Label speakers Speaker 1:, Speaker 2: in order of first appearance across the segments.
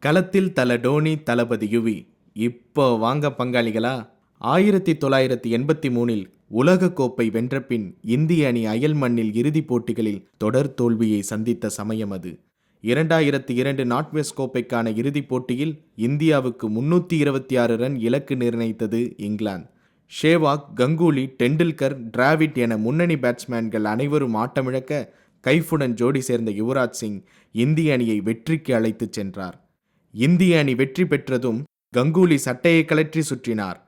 Speaker 1: களத்தில் தல டோனி தளபதி யுவி. இப்போ வாங்க பங்காளிகளா ஆயிரத்தி தொள்ளாயிரத்தி எண்பத்தி மூணில் உலகக்கோப்பை வென்ற பின் இந்திய அணி அயல் மண்ணில் இறுதிப் போட்டிகளில் தொடர் தோல்வியை சந்தித்த சமயம் அது. இரண்டாயிரத்தி இரண்டு நாட்வெஸ்ட் கோப்பைக்கான இறுதிப் போட்டியில் இந்தியாவுக்கு முன்னூற்றி இருபத்தி ஆறு ரன் இலக்கு நிர்ணயித்தது இங்கிலாந்து. ஷேவாக் கங்குலி டெண்டுல்கர் டிராவிட் என முன்னணி பேட்ஸ்மேன்கள் அனைவரும் ஆட்டமிழக்க கைஃபுடன் ஜோடி சேர்ந்த யுவராஜ் சிங் இந்திய அணியை வெற்றிக்கு அழைத்துச் சென்றார். இந்திய அணி வெற்றி பெற்றதும் கங்குலி சட்டையை கழற்றி சுற்றினார்.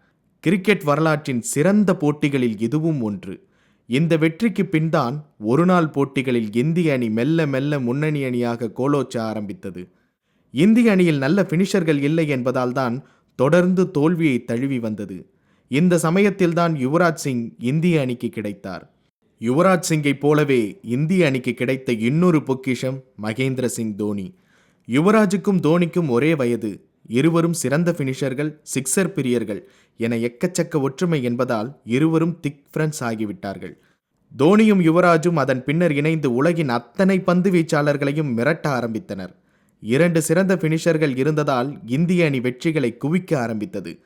Speaker 1: கிரிக்கெட் வரலாற்றின் சிறந்த போட்டிகளில் இதுவும் ஒன்று. இந்த வெற்றிக்கு பின்தான் ஒருநாள் போட்டிகளில் இந்திய அணி மெல்ல மெல்ல முன்னணி அணியாக கோலோச்ச ஆரம்பித்தது. இந்திய அணியில் நல்ல பினிஷர்கள் இல்லை என்பதால் தான் தொடர்ந்து தோல்வியை தழுவி வந்தது. இந்த சமயத்தில்தான் யுவராஜ் சிங் இந்திய அணிக்கு கிடைத்தார். யுவராஜ் சிங்கை போலவே இந்திய அணிக்கு கிடைத்த இன்னொரு பொக்கிஷம் மகேந்திர சிங் தோனி. யுவராஜுக்கும் தோனிக்கும் ஒரே வயது. இருவரும் சிறந்த பினிஷர்கள் சிக்ஸர் பிரியர்கள் என எக்கச்சக்க ஒற்றுமை என்பதால் இருவரும் திக் ஃப்ரெண்ட்ஸ் ஆகிவிட்டார்கள். தோனியும் யுவராஜும் அதன் பின்னர் இணைந்து உலகின் அத்தனை பந்து வீச்சாளர்களையும் மிரட்ட ஆரம்பித்தனர். இரண்டு சிறந்த பினிஷர்கள் இருந்ததால் இந்திய அணி வெற்றிகளை குவிக்க ஆரம்பித்தது.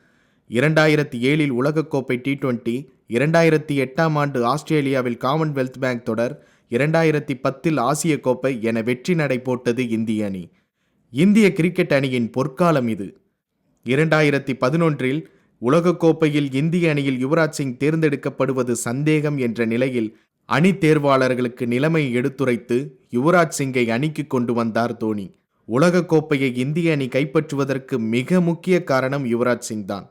Speaker 1: இரண்டாயிரத்தி ஏழில் உலகக்கோப்பை டி டுவெண்ட்டி இரண்டாயிரத்தி எட்டாம் ஆண்டு ஆஸ்திரேலியாவில் காமன்வெல்த் பேங்க் தொடர் இரண்டாயிரத்தி பத்தில் ஆசிய கோப்பை என வெற்றி நடை போட்டது இந்திய அணி. இந்திய கிரிக்கெட் அணியின் பொற்காலம் இது. இரண்டாயிரத்தி பதினொன்றில் உலகக்கோப்பையில் இந்திய அணியில் யுவராஜ் சிங் தேர்ந்தெடுக்கப்படுவது சந்தேகம் என்ற நிலையில் அணி தேர்வாளர்களுக்கு நிலைமை எடுத்துரைத்து யுவராஜ் சிங்கை அணிக்கு கொண்டு வந்தார் தோனி. உலகக்கோப்பையை இந்திய அணி கைப்பற்றுவதற்கு மிக முக்கிய காரணம் யுவராஜ் சிங் தான்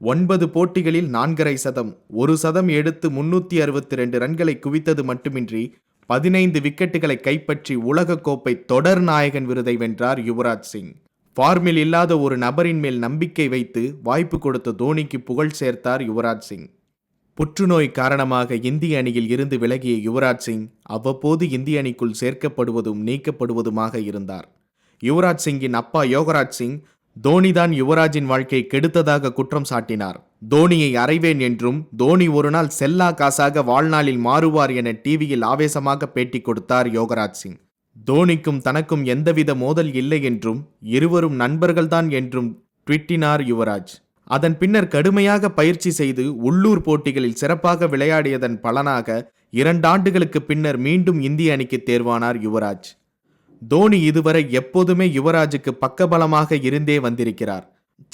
Speaker 1: ஒன்பது போட்டிகளில் நான்கரை சதம் ஒரு சதம் எடுத்து முன்னூற்றி அறுபத்தி ரெண்டு ரன்களை குவித்தது மட்டுமின்றி பதினைந்து விக்கெட்டுகளை கைப்பற்றி உலகக்கோப்பை தொடர் நாயகன் விருதை வென்றார் யுவராஜ் சிங். ஃபார்மில் இல்லாத ஒரு நபரின் மேல் நம்பிக்கை வைத்து வாய்ப்பு கொடுத்த தோனிக்கு புகழ் சேர்த்தார் யுவராஜ் சிங். புற்றுநோய் காரணமாக இந்திய அணியில் இருந்து விலகிய யுவராஜ் சிங் அவ்வப்போது இந்திய அணிக்குள் சேர்க்கப்படுவதும் நீக்கப்படுவதுமாக இருந்தார். யுவராஜ் சிங்கின் அப்பா யோகராஜ் சிங் தோனிதான் யுவராஜின் வாழ்க்கை கெடுத்ததாக குற்றம் சாட்டினார். தோனியை அறைவேன் என்றும் தோனி ஒருநாள் செல்லா காசாக வாழ்நாளில் மாறுவார் என டிவியில் ஆவேசமாக பேட்டி கொடுத்தார் யோகராஜ் சிங். தோனிக்கும் தனக்கும் எந்தவித மோதல் இல்லை என்றும் இருவரும் நண்பர்கள்தான் என்றும் ட்விட்டினார் யுவராஜ். அதன் பின்னர் கடுமையாக பயிற்சி செய்து உள்ளூர் போட்டிகளில் சிறப்பாக விளையாடியதன் பலனாக இரண்டாண்டுகளுக்கு பின்னர் மீண்டும் இந்திய அணிக்கு தேர்வானார் யுவராஜ். தோனி இதுவரை எப்போதுமே யுவராஜுக்கு பக்கபலமாக இருந்தே வந்திருக்கிறார்.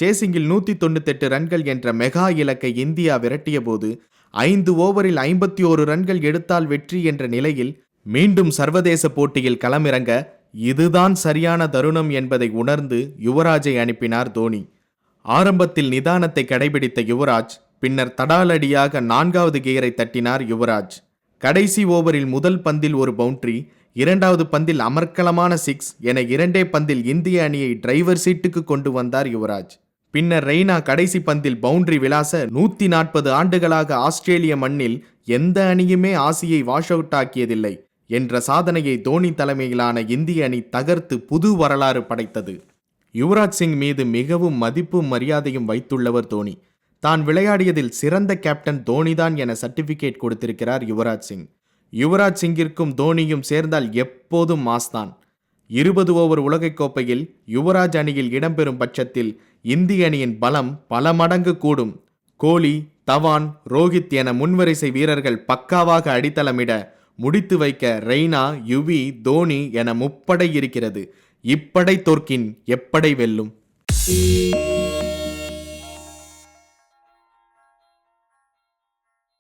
Speaker 1: சேசிங்கில் நூற்றி தொண்ணூத்தெட்டு ரன்கள் என்ற மெகா இலக்கை இந்தியா விரட்டிய போது ஐந்து ஓவரில் ஐம்பத்தி ஓரு ரன்கள் எடுத்தால் வெற்றி என்ற நிலையில் மீண்டும் சர்வதேச போட்டியில் களமிறங்க இதுதான் சரியான தருணம் என்பதை உணர்ந்து யுவராஜை அனுப்பினார் தோனி. ஆரம்பத்தில் நிதானத்தை கடைபிடித்த யுவராஜ் பின்னர் தடாலடியாக நான்காவது கியரை தட்டினார் யுவராஜ். கடைசி ஓவரில் முதல் பந்தில் ஒரு பவுண்டரி இரண்டாவது பந்தில் அமர்க்கலமான சிக்ஸ் என இரண்டே பந்தில் இந்திய அணியை டிரைவர் சீட்டுக்கு கொண்டு வந்தார் யுவராஜ். பின்னர் ரெய்னா கடைசி பந்தில் பவுண்டரி விளாச நூத்தி நாற்பது ஆண்டுகளாக ஆஸ்திரேலிய மண்ணில் எந்த அணியுமே ஆசியை வாஷ் அவுட் ஆக்கியதில்லை என்ற சாதனையை தோனி தலைமையிலான இந்திய அணி தகர்த்து புது வரலாறு படைத்தது. யுவராஜ் சிங் மீது மிகவும் மதிப்பும் மரியாதையும் வைத்துள்ளவர் தோனி. தான் விளையாடியதில் சிறந்த கேப்டன் தோனிதான் என சர்டிபிகேட் கொடுத்திருக்கிறார் யுவராஜ் சிங். யுவராஜ் சிங்கிற்கும் தோனியும் சேர்ந்தால் எப்போதும் மாஸ்தான். இருபது ஓவர் உலகைக்கோப்பையில் யுவராஜ் அணியில் இடம்பெறும் பட்சத்தில் இந்திய அணியின் பலம் பல மடங்கு கூடும். கோலி தவான் ரோஹித் என முன்வரிசை வீரர்கள் பக்காவாக அடித்தளமிட முடித்து வைக்க ரெய்னா யுவி தோனி என முப்படை இருக்கிறது. இப்படை தோற்கின் எப்படை வெல்லும்?